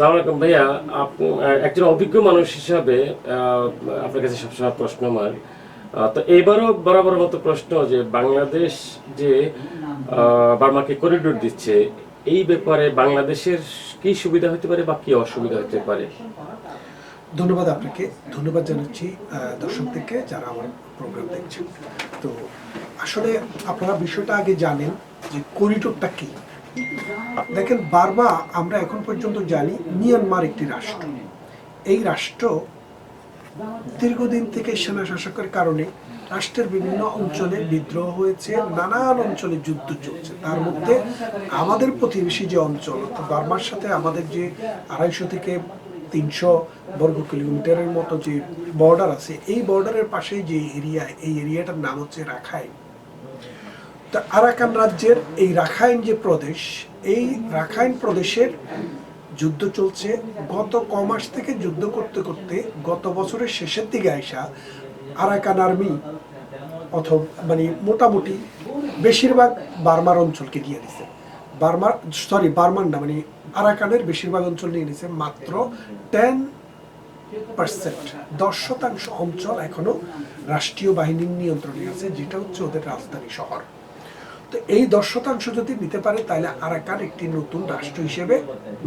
সালাম আলাইকুম ভাইয়া, আপনি একজন অভিজ্ঞ মানুষ হিসাবে আপনার কাছে সবসময় প্রশ্ন আমার। তো এবারও বরাবর মতো প্রশ্ন যে বাংলাদেশ যে বার্মাকে করিডোর দিচ্ছে, এই ব্যাপারে বাংলাদেশের কি সুবিধা হতে পারে বা কি অসুবিধা হতে পারে? ধন্যবাদ আপনাকে, ধন্যবাদ জানাচ্ছি দর্শকদেরকে যারা আমার প্রোগ্রাম দেখছেন। তো আসলে আপনারা বিষয়টা আগে জানেন যে করিডোরটা কি। দেখেন, বার্মা আমরা এখন পর্যন্ত জানি মিয়ানমার একটি রাষ্ট্র। এই রাষ্ট্র দীর্ঘদিন থেকে সেনা শাসকের কারণে রাষ্ট্রের বিভিন্ন অঞ্চলে বিদ্রোহ হয়েছে, নানান অঞ্চলে যুদ্ধ চলছে। তার মধ্যে আমাদের প্রতিবেশী যে অঞ্চল বার্মার সাথে আমাদের যে আড়াইশো থেকে তিনশো বর্গ কিলোমিটারের মতো যে বর্ডার আছে, এই বর্ডারের পাশে যে এরিয়া এই এরিয়াটার নাম হচ্ছে রাখাইন। তা আরাকান রাজ্যের এই রাখাইন যে প্রদেশ, এই রাখাইন প্রদেশের যুদ্ধ চলছে। গত ক মাস থেকে যুদ্ধ করতে করতে গত বছরের শেষের দিকে আইসা আরাকান আর্মি অথবা মানে মোটামুটি বেশিরভাগ বার্মার অঞ্চলকে দিয়ে দিছে। বার্মার সরি বার্মার না মানে আরাকানের বেশিরভাগ অঞ্চল নিয়ে নিছে মাত্র টেন পার্সেন্ট দশ শতাংশ অঞ্চল এখনও রাষ্ট্রীয় বাহিনীর নিয়ন্ত্রণে আছে, যেটা হচ্ছে ওদের রাজধানী শহর। তো এই দশ শতাংশ যদি নিতে পারে, তাহলে আরাকান একটি নতুন রাষ্ট্র হিসেবে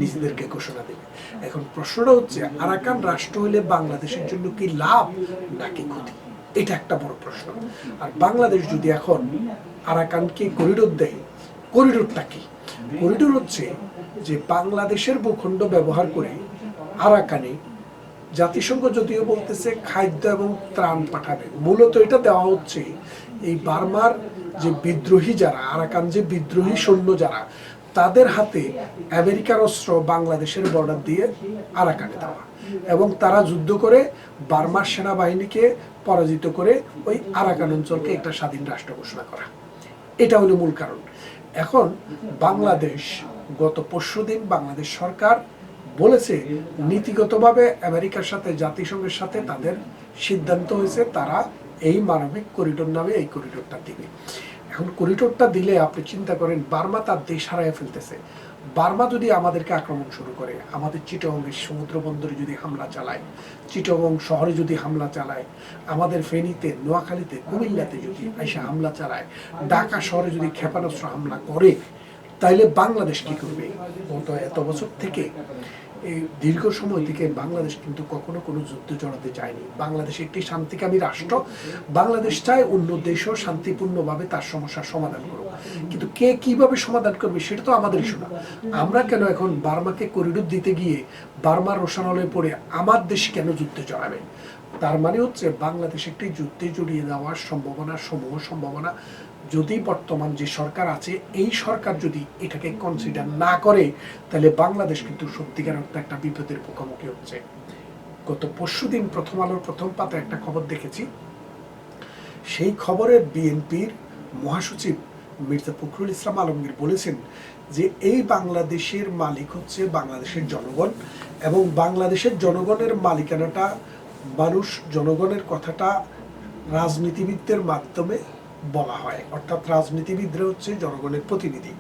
নিজেদেরকে ঘোষণা দেবে। এখন প্রশ্নটা হচ্ছে, আরাকান রাষ্ট্র হলে বাংলাদেশের জন্য কি লাভ নাকি ক্ষতি? এটা একটা বড় প্রশ্ন। আর বাংলাদেশ যদি এখন আরাকানকে করিডোর দেয়, করিডোরটা কি? করিডোর হচ্ছে যে বাংলাদেশের ভূখণ্ড ব্যবহার করে আরাকানে জাতিসংঘ যদিও বলতেছে খাদ্য এবং ত্রাণ পাঠাবে। মূলত এটা দেওয়া হচ্ছে এই বার্মার যে বিদ্রোহী যারা, আরাকান যে বিদ্রোহী সৈন্য যারা, তাদের হাতে আমেরিকার অস্ত্র বাংলাদেশের বর্ডার দিয়ে আরাকানে দেওয়া। এবং তারা যুদ্ধ করে বার্মার সেনাবাহিনীকে পরাজিত করে ওই আরাকান অঞ্চলকে একটা স্বাধীন রাষ্ট্র ঘোষণা করা। এটা হলো মূল কারণ। এখন বাংলাদেশ গত পরশুদিন বাংলাদেশ সরকার বলেছে, নীতিগতভাবে আমেরিকার সাথে জাতিসংঘের সাথে তাদের সিদ্ধান্ত হয়েছে, তারা এই মানবিক করিডোর নামে এই করিডোরটা দিবে। এখন করিডোরটা দিলে আপনি চিন্তা করেন, বার্মা তার দেশ হারায় ফেলতেছে। বার্মা যদি আমাদেরকে আক্রমণ শুরু করে, আমাদের চিটগঙ্গের সমুদ্র বন্দরে যদি হামলা চালায়, চিটগং শহরে যদি হামলা চালায়, আমাদের ফেনীতে, নোয়াখালীতে, কুমিল্লাতে যদি এসে হামলা চালায়, ঢাকা শহরে যদি ক্ষেপণাস্ত্র হামলা করে তাইলে বাংলাদেশ কি করবে? গত এত বছর থেকে এই দীর্ঘ সময় থেকে বাংলাদেশ কিন্তু কখনো কোনো যুদ্ধ জড়াতে চায়নি। বাংলাদেশ একটি শান্তিকামী রাষ্ট্র। বাংলাদেশ চায় অন্য দেশও শান্তিপূর্ণভাবে তার সমস্যার সমাধান করুক। কিন্তু কে কীভাবে সমাধান করবে সেটা তো আমাদের ইস্যু না। আমরা কেন এখন বার্মাকে করিডোর দিতে গিয়ে বার্মার রোশানলে পড়ে আমার দেশ কেন যুদ্ধে জড়াবে? তার মানে হচ্ছে বাংলাদেশ একটি যুদ্ধে জড়িয়ে যাওয়ার সম্ভাবনা সমূহ সম্ভাবনা যদি বর্তমান যে সরকার আছে, এই সরকার যদি এটাকে কনসিডার না করে, তাহলে বাংলাদেশ কিন্তু সত্যিকার অর্থে একটা বিপদের মুখোমুখি হচ্ছে। গত পরশু দিন প্রথম আলোর প্রথম পাতে একটা খবর দেখেছি। সেই খবরে বিএনপির মহাসচিব মির্জা ফখরুল ইসলাম আলমগীর বলেছেন যে, এই বাংলাদেশের মালিক হচ্ছে বাংলাদেশের জনগণ এবং বাংলাদেশের জনগণের মালিকানাটা মানুষ জনগণের কথাটা রাজনীতিবিদদের মাধ্যমে বলা হয়। অর্থাৎ রাজনীতিবিদরা হচ্ছে জনগণের প্রতিনিধি।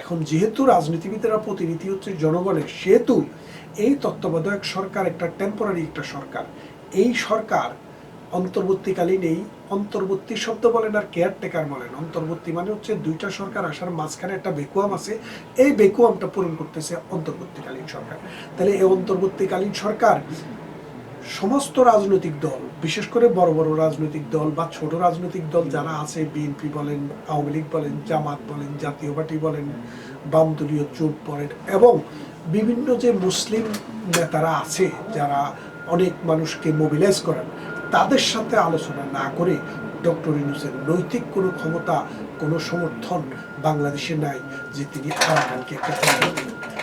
এখন যেহেতু রাজনীতিবিদরা প্রতিনিধি হচ্ছে জনগণের, সেহেতু এই তত্ত্বাবধায়ক সরকার একটা টেম্পোরারি একটা সরকার। এই সরকার অন্তর্বর্তীকালীন এই অন্তর্বর্তী শব্দ বলেন আর কেয়ারটেকার বলেন। অন্তর্বর্তী মানে হচ্ছে দুইটা সরকার আসার মাঝখানে একটা বেকুয়াম আছে। এই বেকুয়ামটা পূরণ করতেছে অন্তর্বর্তীকালীন সরকার। তাহলে এই অন্তর্বর্তীকালীন সরকার সমস্ত রাজনৈতিক দল, বিশেষ করে বড় বড় রাজনৈতিক দল বা ছোট রাজনৈতিক দল যারা আছে, বিএনপি বলেন, আওয়ামী লীগ বলেন, জামাত বলেন, জাতীয় পার্টি বলেন বাম দলীয় জোট বলেন এবং বিভিন্ন যে মুসলিম নেতারা আছে যারা অনেক মানুষকে মোবিলাইজ করেন, তাদের সাথে আলোচনা না করে ডক্টর ইউনুসের নৈতিক কোনো ক্ষমতা, কোনো সমর্থন বাংলাদেশে নাই যে তিনি আরাকানকে একটা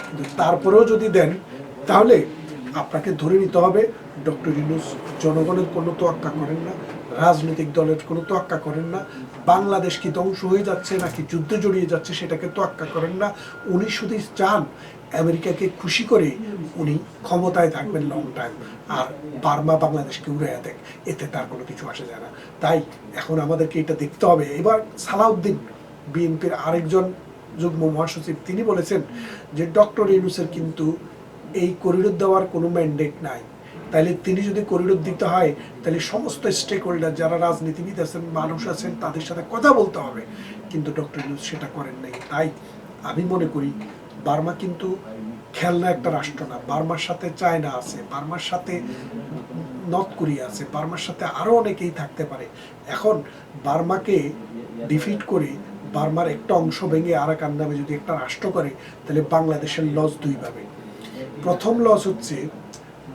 কিন্তু তারপরেও যদি দেন, তাহলে আপনাকে ধরে নিতে হবে। ডক্টর ইউনুস জনগণের কোনো তোয়াক্কা করেন না, রাজনৈতিক দলের কোনো তোয়াক্কা করেন না। বাংলাদেশ কি ধ্বংস হয়ে যাচ্ছে নাকি যুদ্ধ জড়িয়ে যাচ্ছে সেটাকে তোয়াক্কা করেন না। উনি শুধু চান আমেরিকাকে খুশি করে উনি ক্ষমতায় থাকবেন লং টাইম আর বার্মা বাংলাদেশকে উড়াইয়া দেখ, এতে তার কোনো কিছু আসে যায় না। তাই এখন আমাদেরকে এটা দেখতে হবে। এবার সালাউদ্দিন বিএনপির আরেকজন যুগ্ম মহাসচিব, তিনি বলেছেন যে ডক্টর ইউনুসের কিন্তু এই করিডোর দেওয়ার কোনো ম্যান্ডেট নাই। তাহলে তিনি যদি করিডোর দিতে হয় তাহলে সমস্ত স্টেক হোল্ডার যারা রাজনীতিবিদ আছেন, মানুষ আছেন, তাদের সাথে কথা বলতে হবে। কিন্তু ডক্টর ইউনুস সেটা করেন নাই। তাই আমি মনে করি, বার্মা কিন্তু খেলনা একটা রাষ্ট্র না। বার্মার সাথে চায়না আছে, বার্মার সাথে নর্থ কোরিয়া আছে, বার্মার সাথে আরও অনেকেই থাকতে পারে। এখন বার্মাকে ডিফিট করে বার্মার একটা অংশ ভেঙে আরাকান নামে যদি একটা রাষ্ট্র করে তাহলে বাংলাদেশের লস দুই পাবে প্রথম লস হচ্ছে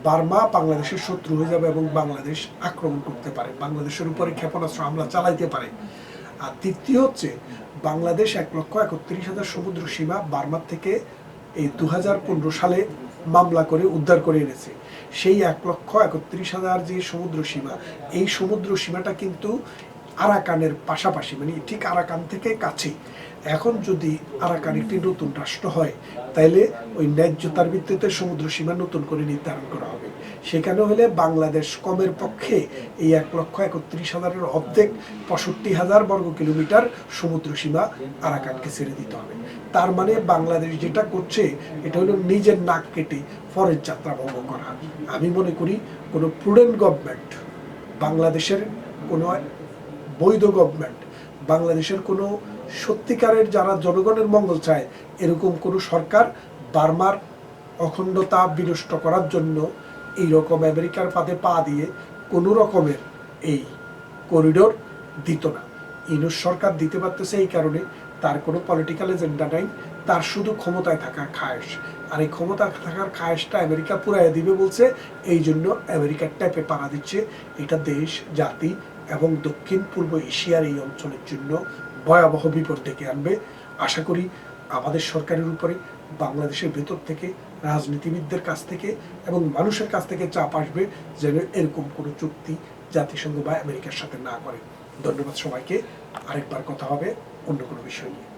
বার্মা বাংলাদেশের শত্রু হয়ে যাবে এবং বাংলাদেশ আক্রমণ করতে পারে। বাংলাদেশের উপরে ক্ষেপণাস্ত্র হামলা চালাইতে পারে। আর তৃতীয় হচ্ছে বাংলাদেশ এক লক্ষ একত্রিশ হাজার সমুদ্র সীমা বার্মার থেকে এই দু হাজার পনেরো সালে মামলা করে উদ্ধার করে এনেছে। সেই এক লক্ষ একত্রিশ হাজার যে সমুদ্র সীমা, এই সমুদ্র সীমাটা কিন্তু আরাকানের পাশাপাশি মানে ঠিক আরাকান থেকে কাছে। এখন যদি আরাকান একটি নতুন রাষ্ট্র হয় তাহলে ওই ন্যায্যতার ভিত্তিতে সমুদ্র সীমা নতুন করে নির্ধারণ করা হবে। সেখানে হলে বাংলাদেশ কমের পক্ষে এই এক লক্ষ একত্রিশ হাজারের অর্ধেক, পঁয়ষট্টি হাজার বর্গ কিলোমিটার সমুদ্র সীমা আরাকানকে ছেড়ে দিতে হবে। তার মানে বাংলাদেশ যেটা করছে, এটা হলো নিজের নাক কেটে পরের যাত্রা ভঙ্গ করা। আমি মনে করি কোনো প্রুডেন্ট গভর্নমেন্ট বাংলাদেশের কোনো বৈধ গভর্নমেন্ট বাংলাদেশের কোনো সত্যিকারের যারা জনগণের মঙ্গল চায়, এরকম কোনো সরকার বার্মার অখণ্ডতা বিনষ্ট করার জন্য এই রকম আমেরিকার পাতে পা দিয়ে কোনো রকমের এই করিডোর দিত না। ইনুস সরকার দিতে পারতেছে এই কারণে তার কোনো পলিটিক্যাল এজেন্ডা নাই, তার শুধু ক্ষমতায় থাকার খায়েশ। আর এই ক্ষমতা থাকার খায়েশটা আমেরিকা পুরাইয়া দিবে বলছে এই জন্য আমেরিকার ট্যাপে পাড়া দিচ্ছে। এটা দেশ, জাতি এবং দক্ষিণ পূর্ব এশিয়ার এই অঞ্চলের জন্য ভয়াবহ বিপদ ডেকে আনবে। আশা করি আমাদের সরকারের উপরে, বাংলাদেশের ভেতর থেকে, রাজনীতিবিদদের কাছ থেকে এবং মানুষের কাছ থেকে চাপ আসবে যেন এরকম কোনো চুক্তি জাতিসংঘ বা আমেরিকার সাথে না করে। ধন্যবাদ সবাইকে। আরেকবার কথা হবে, অন্য কোনো বিষয় নিয়ে।